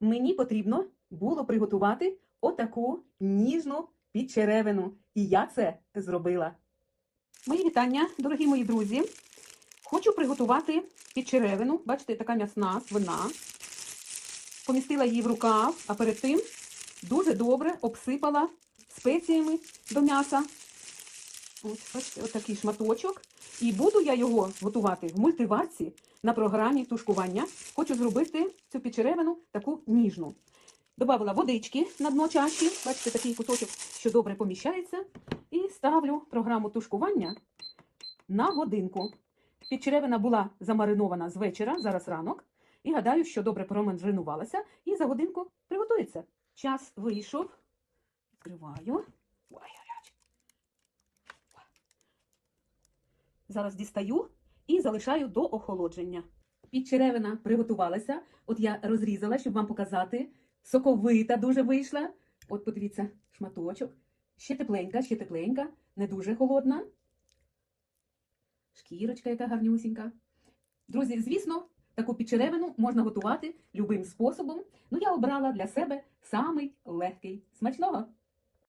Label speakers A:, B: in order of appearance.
A: мені потрібно було приготувати отаку ніжну підчеревину. І я це зробила. Мої вітання, дорогі мої друзі. Хочу приготувати підчеревину. Бачите, така м'ясна свина. Помістила її в рукав, а перед тим дуже добре обсипала спеціями до м'яса. Ось, бачите, отакий шматочок. І буду я його готувати в мультиварці на програмі тушкування. Хочу зробити цю підчеревину таку ніжну. Добавила водички на дно чаші. Бачите, такий кусочок, що добре поміщається. І ставлю програму тушкування на годинку. Підчеревина була замаринована з вечора, зараз ранок. І гадаю, що добре промаринувалася. І за годинку приготується. Час вийшов. Відкриваю. Зараз дістаю і залишаю до охолодження. Підчеревина приготувалася. От я розрізала, щоб вам показати. Соковита дуже вийшла. От подивіться, шматочок. Ще тепленька, ще тепленька, не дуже холодна. Шкірочка, яка гарнюсінька. Друзі, звісно, таку підчеревину можна готувати любим способом. Ну, я обрала для себе самий легкий. Смачного!